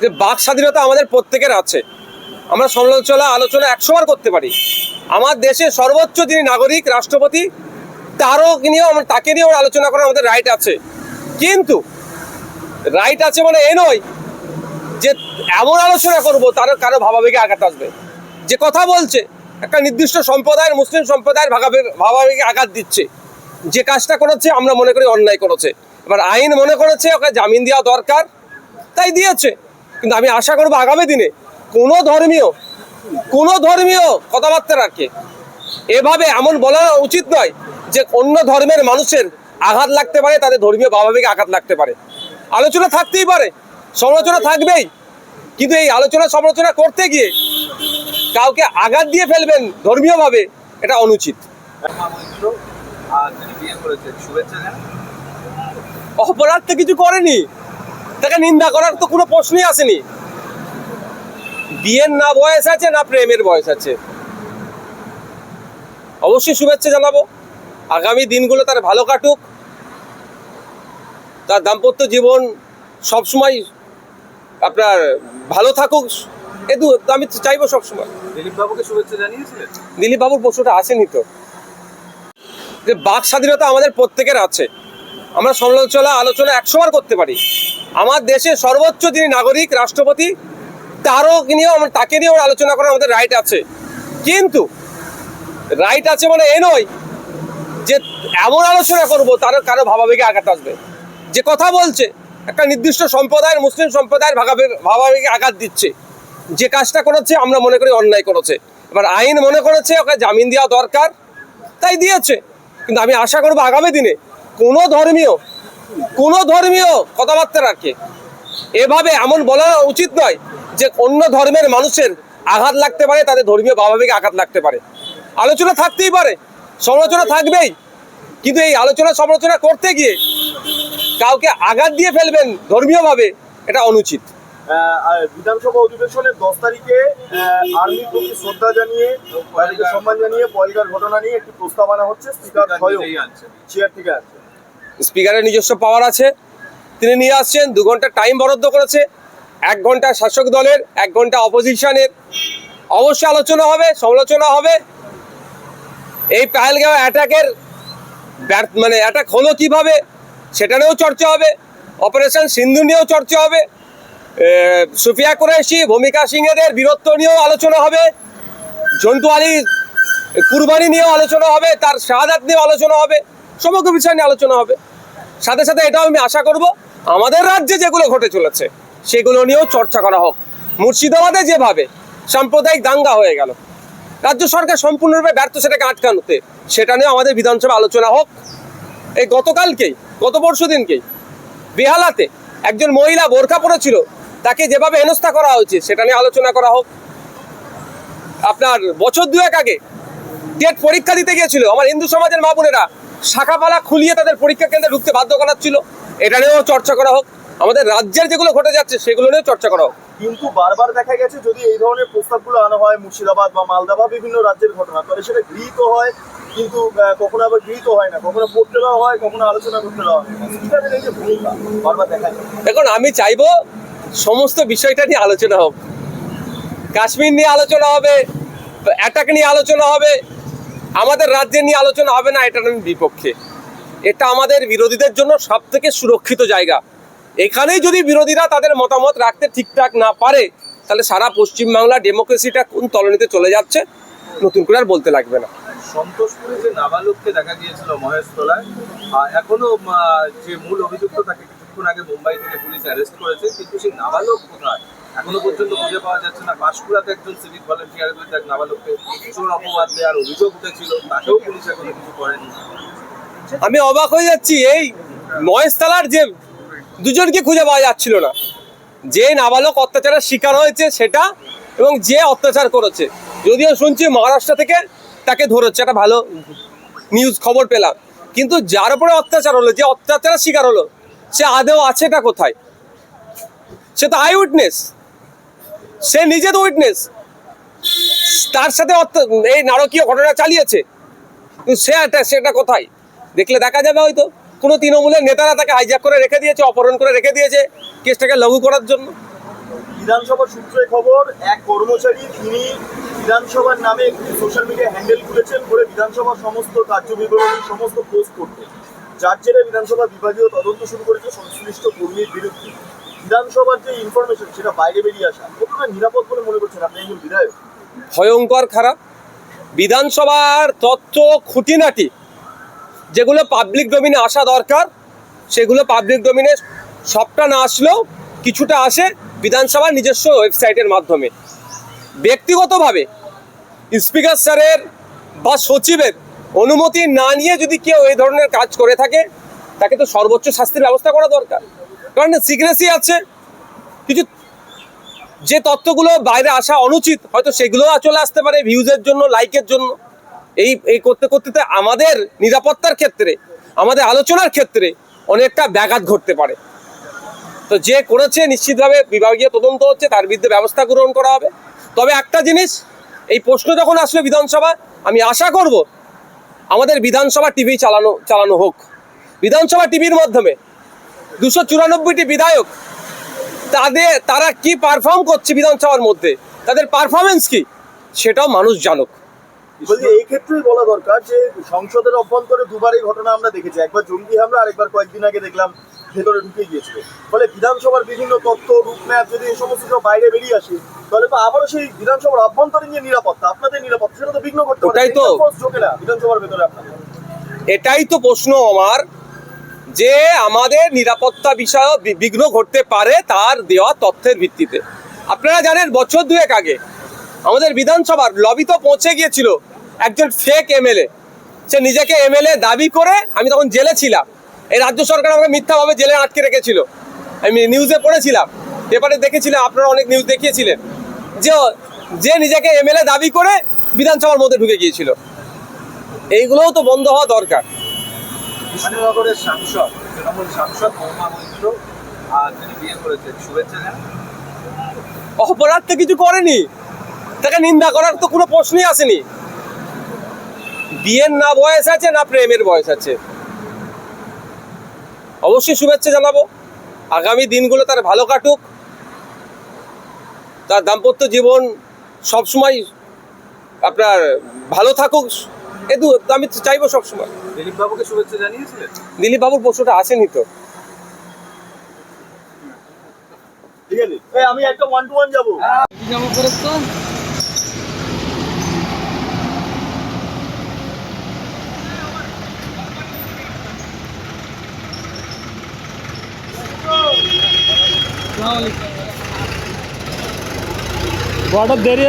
যে বাক স্বাধীনতা আমাদের প্রত্যেকের আছে। আমরা সমালোচনা, আলোচনা একশো বার করতে পারি। আমার দেশে সর্বোচ্চ যিনি নাগরিক, রাষ্ট্রপতি, তারও নিয়েও আমরা, তাকে নিয়েও আলোচনা করার আমাদের রাইট আছে। কিন্তু রাইট আছে মানে এ নয় যে এমন আলোচনা করব তার কারও ভাবাবেগে আঘাত আসবে। যে কথা বলছে, একটা নির্দিষ্ট সম্প্রদায়ের, মুসলিম সম্প্রদায়ের ভাবাবেগে আঘাত দিচ্ছে। যে কাজটা করেছে, আমরা মনে করি অন্যায় করেছে। এবার আইন মনে করেছে, ওকে জামিন দেওয়া দরকার, তাই দিয়েছে। কিন্তু আমি আশা করব আগামী দিনে কোনো ধর্মীয় কোনো ধর্মীয় কথাবার্তা রাখে এভাবে এমন বলা উচিত নয় যে অন্য ধর্মের মানুষের আঘাত লাগতে পারে তাদের ধর্মীয় ভাবাবেগে আঘাত লাগতে পারে। আলোচনা থাকতেই পারে সমালোচনা থাকবেই। কিন্তু এই আলোচনা সমালোচনা করতে গিয়ে কাউকে আঘাত দিয়ে ফেলবেন ধর্মীয়ভাবে এটা অনুচিত। অপরাধ তো কিছু করেনি। তাকে নিন্দা করার তো কোনো প্রশ্নই আসেনি। বিয়ের না বয়স আছে না প্রেমের বয়স আছে। অবশ্যই শুভেচ্ছা জানাব। আগামী দিনগুলো তার ভালো কাটুক। তার দাম্পত্য জীবন সবসময় আপনার ভালো থাকুক। এ দু আমি চাইব সবসময়। দিলীপ বাবুকে শুভেচ্ছা জানিয়েছিলেন? দিলীপ বাবুর প্রশ্নটা আসেনি তো। যে বাক স্বাধীনতা আমাদের প্রত্যেকের আছে। আমরা সমালোচনা আলোচনা একশো করতে পারি। আমার দেশের সর্বোচ্চ যিনি নাগরিক, রাষ্ট্রপতি, তারও নিয়েও আমরা তাকে নিয়েও আলোচনা করার আমাদের রাইট আছে। কিন্তু রাইট আছে মানে এ নয় যে এমন আলোচনা করব, তার কারও ভাবাবেগে আঘাত আসবে। যে কথা বলছে, একটা নির্দিষ্ট সম্প্রদায়ের, মুসলিম সম্প্রদায়ের ভাবাবেগে আঘাত দিচ্ছে। যে কাজটা করেছে, আমরা মনে করি অন্যায় করেছে। এবার আইন মনে করেছে, ওকে জামিন দেওয়া দরকার, তাই দিয়েছে। কিন্তু আমি আশা করব আগামী দিনে কোনো ধর্মীয় কোনো ধর্মীয় কথাবার্তা রাখে এভাবে এমন বলা উচিত নয় যে অন্য ধর্মের মানুষের আঘাত লাগতে পারে তাদের ধর্মীয় ভাবাবেগে আঘাত লাগতে পারে। আলোচনা থাকতেই পারে সমালোচনা থাকবেই। কিন্তু এই আলোচনা সমালোচনা করতে গিয়ে কাউকে আঘাত দিয়ে ফেলবেন ধর্মীয়ভাবে এটা অনুচিত। বিধানসভা অধিবেশনের দশ তারিখে আর্মির প্রতি শ্রদ্ধা জানিয়ে তাদেরকে সম্মান জানিয়ে পয়লার ঘটনা নিয়ে একটি প্রস্তাব আনা হচ্ছে স্পিকার স্বয়ং। চেয়ার থেকে আছে স্পিকারের নিজস্ব পাওয়ার আছে। তিনি নিয়ে আসছেন, দু ঘণ্টা টাইম বরাদ্দ করেছে, এক ঘণ্টা শাসক দলের, এক ঘণ্টা অপোজিশনের অবশ্যই আলোচনা হবে, সমালোচনা হবে। এই পাহেলগাঁও অ্যাটাকের মানে অ্যাটাক হলো কীভাবে, সেটা নিয়েও চর্চা হবে। অপারেশন সিন্ধু নিয়েও চর্চা হবে। সুফিয়া কুরেশি ভূমিকা সিংহেদের বীরত্ব নিয়েও আলোচনা হবে। জন্টু আলী কুরবানি নিয়েও আলোচনা হবে, তার শাহাদাত নিয়েও আলোচনা হবে। সমগ্র বিষয় নিয়ে আলোচনা হবে। সাথে সাথে এটাও আমি আশা করব, আমাদের রাজ্যে যেগুলো ঘটে চলেছে, সেগুলো নিয়েও চর্চা করা হোক। মুর্শিদাবাদে যেভাবে সাম্প্রদায়িক দাঙ্গা হয়ে গেল, রাজ্য সরকার সম্পূর্ণরূপে ব্যর্থ সেটাকে আটকানোতে, সেটা নিয়ে আমাদের বিধানসভা আলোচনা হোক। এই গতকালকেই, গত পরশু দিনকেই বেহালাতে একজন মহিলা বোরখা পরেছিল, তাকে যেভাবে হেনস্থা করা হয়েছে, সেটা নিয়ে আলোচনা করা হোক। আপনার বছর দুয়েক আগে টেট পরীক্ষা দিতে গিয়েছিল, আমার হিন্দু সমাজের মা বোনেরা শাখাপালা খুলিয়ে তাদের পরীক্ষা কেন্দ্রে ঢুকতে বাধ্য করাচ্ছিল। এটা নিয়েও চর্চা করা হোক। আমাদের রাজ্যের যেগুলো ঘটে যাচ্ছে সেগুলো নিয়েও চর্চা করা হোক। কিন্তু বারবার দেখা গেছে যদি এই ধরনের প্রস্তাবগুলো আনা হয় মুর্শিদাবাদ বা মালদা বা বিভিন্ন রাজ্যের ঘটনা তাহলে সেটা গৃহীত হয় কিন্তু কখনো আবার গৃহীত হয় না কখনো পড়তে দেওয়া হয় কখনো আলোচনা করতে দেওয়া হয় এই যে ভূমিকা বারবার দেখা যায়। এখন আমি চাইব সমস্ত বিষয়টা নিয়ে আলোচনা হোক। কাশ্মীর নিয়ে আলোচনা হবে অ্যাটাক নিয়ে আলোচনা হবে আমাদের রাজ্যে নিয়ে আলোচনা হবে না, এটা আমি বিপক্ষে। এটা আমাদের বিরোধীদের জন্য সব থেকে সুরক্ষিত জায়গা। এখানেই যদি বিরোধীরা তাদের মতামত রাখতে ঠিকঠাক না পারে, তাহলে সারা পশ্চিমবাংলা ডেমোক্রেসিটা কোন তলনিতে চলে যাচ্ছে, নতুন করে আর বলতে লাগবে না। সন্তোষপুরে যে নাবালককে দেখা গিয়েছিল মহেশতলায় এখনও যে মূল অভিযুক্ত তাকে কিছুক্ষণ আগে মুম্বাই থেকে পুলিশ অ্যারেস্ট করেছে, কিন্তু সেই নাবালক কোথায়? এখনও পর্যন্ত খুঁজে পাওয়া যাচ্ছে না। পাঁশকুড়াতে একজন সিভিক ভলেন্টিয়ারের বিরুদ্ধে এক নাবালককে চোর অপবাদ দেওয়ার অভিযোগ উঠেছিল। তাকেও পুলিশ এখনও কিছু করেনি। আমি অবাক হয়ে যাচ্ছি, এই মহেশতলার যে দুজনকে খুঁজে পাওয়া যাচ্ছিল না। যে নাবালক অত্যাচারের শিকার হয়েছে সেটা এবং যে অত্যাচার করেছে। যদিও শুনছি মহারাষ্ট্র থেকে তাকে ধরেছে, একটা ভালো নিউজ খবর পেলাম। কিন্তু যার উপরে অত্যাচার হলো, যে অত্যাচারের শিকার হলো, সে আদেও আছেটা কোথায়? সে তো আই উইটনেস সে নিজে তো উইটনেস তার সাথে এই নারকীয় ঘটনা চালিয়েছে। সে একটা সেটা কোথায়? দেখলে দেখা যাবে হয়তো। কোনো তৃণমূলের নেতারা তাকে হাইজ্যাক করে রেখে দিয়েছে, অপহরণ করে রেখে দিয়েছে কেসটাকে লঘু করার জন্য। বিধানসভা সূত্রে খবর, এক কর্মচারী তিনি বিধানসভার নামে একটি সোশ্যাল মিডিয়া হ্যান্ডেল খুলেছেন করে বিধানসভার সমস্ত কার্য বিবরণী, সমস্ত পোস্ট করতে। যার জেরে বিধানসভা বিভাগীয় তদন্ত শুরু করেছে সংশ্লিষ্ট কর্মীর বিরুদ্ধে। বিধানসভার যে ইনফরমেশন সেটা বাইরে বেরিয়ে আসা, কতটা নিরাপদ বলে মনে করছেন আপনি একজন বিধায়ক? ভয়ঙ্কর খারাপ। বিধানসভার তথ্য খুঁটিনাটি, যেগুলো পাবলিক ডোমিনে আসা দরকার, সেগুলো পাবলিক ডোমিনে সবটা না আসলেও কিছুটা আসে বিধানসভার নিজস্ব ওয়েবসাইটের মাধ্যমে। ব্যক্তিগতভাবে স্পিকার স্যারের বা সচিবের অনুমতি না নিয়ে যদি কেউ এই ধরনের কাজ করে থাকে, তাকে তো সর্বোচ্চ শাস্তির ব্যবস্থা করা দরকার। কারণ সিক্রেসি আছে। কিছু যে তথ্যগুলো বাইরে আসা অনুচিত, হয়তো সেগুলো চলে আসতে পারে ভিউজের জন্য লাইকের জন্য। এই এই করতে করতে আমাদের নিরাপত্তার ক্ষেত্রে, আমাদের আলোচনার ক্ষেত্রে অনেকটা ব্যাঘাত ঘটতে পারে। তো যে করেছে নিশ্চিতভাবে বিভাগীয় তদন্ত হচ্ছে, তার বিরুদ্ধে ব্যবস্থা গ্রহণ করা হবে। তবে একটা জিনিস, এই প্রশ্ন যখন আসবে বিধানসভা আমি আশা করব, আমাদের বিধানসভা টিভি চালানো চালানো হোক। বিধানসভা টিভির মাধ্যমে দুশো চুরানব্বইটি বিধায়ক তাদের তারা কি পারফর্ম করছে বিধানসভার মধ্যে? তাদের পারফরমেন্স কি? সেটাও মানুষ জানুক। এই ক্ষেত্রেই বলা দরকার যে সংসদের অভ্যন্তরে দুবার ঘটনা আমরা দেখেছি। একবার জঙ্গি হামলা আরেকবার কয়েকদিন আগে দেখলাম ভেতরে ঢুকে গিয়েছিল। ফলে বিধানসভার বিভিন্ন তথ্য রূপম্যাপ যদি এই সমস্ত সব বাইরে বেরিয়ে আসে তাহলে তো আবারও সেই বিধানসভার অভ্যন্তরীণ যে নিরাপত্তা আপনাদের নিরাপত্তা সেটা তো বিঘ্ন করতে পারে। ওটাই তো। ঢোকে না বিধানসভার ভেতরে আপনাদের। এটাই তো প্রশ্ন আমার। যে আমাদের নিরাপত্তা বিষয়ে বি- বিঘ্ন ঘটতে পারে তার দেওয়া তথ্যের ভিত্তিতে। আপনারা জানেন, বছর দুয়েক আগে আমাদের বিধানসভার লবি তো পৌঁছে গিয়েছিল একজন ফেক এমএলএ সে নিজেকে এমএলএ দাবি করে আমি তখন জেলে ছিলাম। এই রাজ্য সরকার আমাকে মিথ্যাভাবে জেলে আটকে রেখেছিল। আমি নিউজে পড়েছিলাম। পেপারে দেখেছিলাম, আপনারা অনেক নিউজ দেখিয়েছিলেন। যে যে নিজেকে এমএলএ দাবি করে বিধানসভার মধ্যে ঢুকে গিয়েছিল। এইগুলোও তো বন্ধ হওয়া দরকার। কৃষ্ণনগরের সাংসদ, তৃণমূল সাংসদ মহুমা মৈত্র আর তিনি বিয়ে করেছেন। শুভেচ্ছা জানান। অপরাধ তো কিছু করেনি। তাকে নিন্দা করার তো কোনো প্রশ্নই আসেনি। বিয়ের না বয়স আছে, না প্রেমের বয়স আছে। অবশ্যই শুভেচ্ছা জানাব। আগামী দিনগুলো তার ভালো কাটুক। তার দাম্পত্য জীবন সবসময় আপনার ভালো থাকুক। এ দু আমি চাইব সবসময়। দিলীপ বাবুকে শুভেচ্ছা জানিয়েছিলেন? দিলীপ বাবুর প্রশ্নটা আসেনি তো। ঠিক আছে। আমি একটা ওয়ান টু ওয়ান যাব। বর্ডার দেরি